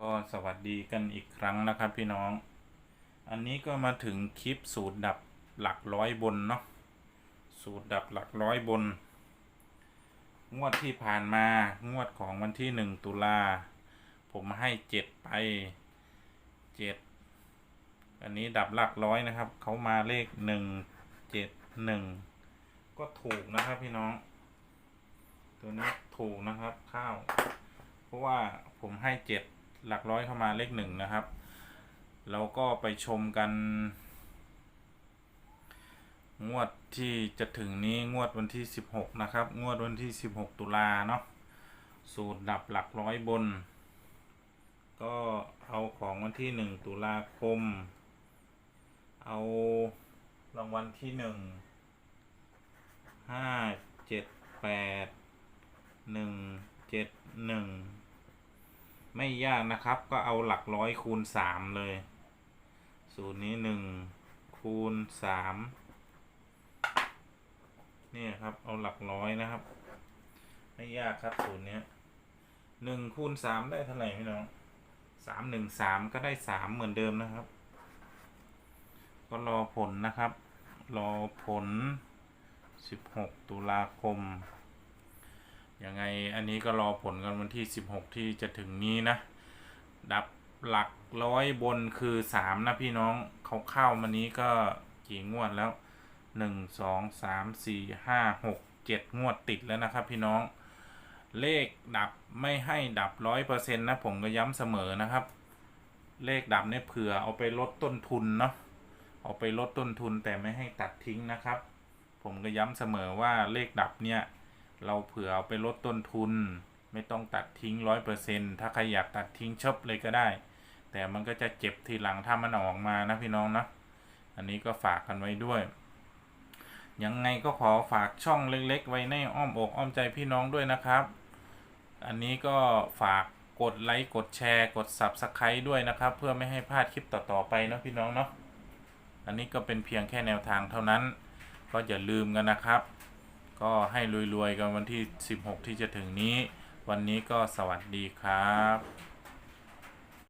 ก็สวัสดีกันอีกครั้งนะครับพี่น้อง อันนี้ก็มาถึงคลิปสูตรดับหลักร้อยบนเนาะ สูตรดับหลักร้อยบน งวดที่ผ่านมางวดของวันที่หนึ่งตุลา ผมให้เจ็ดไปเจ็ด อันนี้ดับหลักร้อยนะครับ เขามาเลขหนึ่งเจ็ดหนึ่งก็ถูกนะครับพี่น้อง ตัวนี้ถูกนะครับข้าว เพราะว่าผมให้เจ็ด หลักร้อยเข้ามาเลขหนึ่งนะครับเราก็ไปชมกัน งวดที่จะถึงนี้งวดวันที่ 16 นะครับ งวดวันที่ 16 ตุลาเนาะสูตรดับหลักร้อยบน ก็เอาของวันที่ 1 ตุลาคม เอารางวัลที่ 1 5 7 8 1 7 1 ไม่ยากนะครับ ก็เอาหลักร้อยคูณสามเลยสูตรนี้หนึ่งคูณสามนี่ครับเอาหลักร้อยนะครับ ไม่ยากครับสูตรนี้หนึ่งคูณสามได้เท่าไหร่พี่น้องสามหนึ่งสามก็ได้สามเหมือนเดิมนะครับ ก็รอผลนะครับ รอผล16ตุลาคม ยังไงอันนี้ก็รอผลกันวันที่ 16 ที่จะถึงนี้นะ ดับหลักร้อยบนคือ 3 นะพี่น้องเขาเข้ามานี้ก็กี่งวดแล้ว 1 2 3 4 5 6 7 งวดติดแล้วนะครับพี่น้องเลขดับไม่ให้ดับร้อยเปอร์เซ็นต์นะ ผมก็ย้ำเสมอนะครับ เลขดับเนี่ยเผื่อเอาไปลดต้นทุนเนาะเอาไปลดต้นทุนแต่ไม่ให้ตัดทิ้งนะครับ ผมก็ย้ำเสมอว่าเลขดับเนี่ย เราเผื่อเอาไปลดต้นทุน ไม่ต้องตัดทิ้งร้อยเปอร์เซ็นถ้าใครอยากตัดทิ้งชบเลยก็ได้ แต่มันก็จะเจ็บทีหลังถ้ามันออกมานะพี่น้องนะอันนี้ก็ฝากกันไว้ด้วย ยังไงก็ขอฝากช่องเล็ก ๆ ไว้ในอ้อมอกอ้อมใจพี่น้องด้วยนะครับ อันนี้ก็ฝากกดไลค์กดแชร์กด Subscribe ด้วยนะครับ เพื่อไม่ให้พลาดคลิปต่อๆไปนะพี่น้องเนาะอันนี้ก็เป็นเพียงแค่แนวทางเท่านั้น ก็อย่าลืมกันนะครับ ก็ให้รวยๆกันวันที่ 16 ที่จะถึงนี้ วันนี้ก็สวัสดีครับ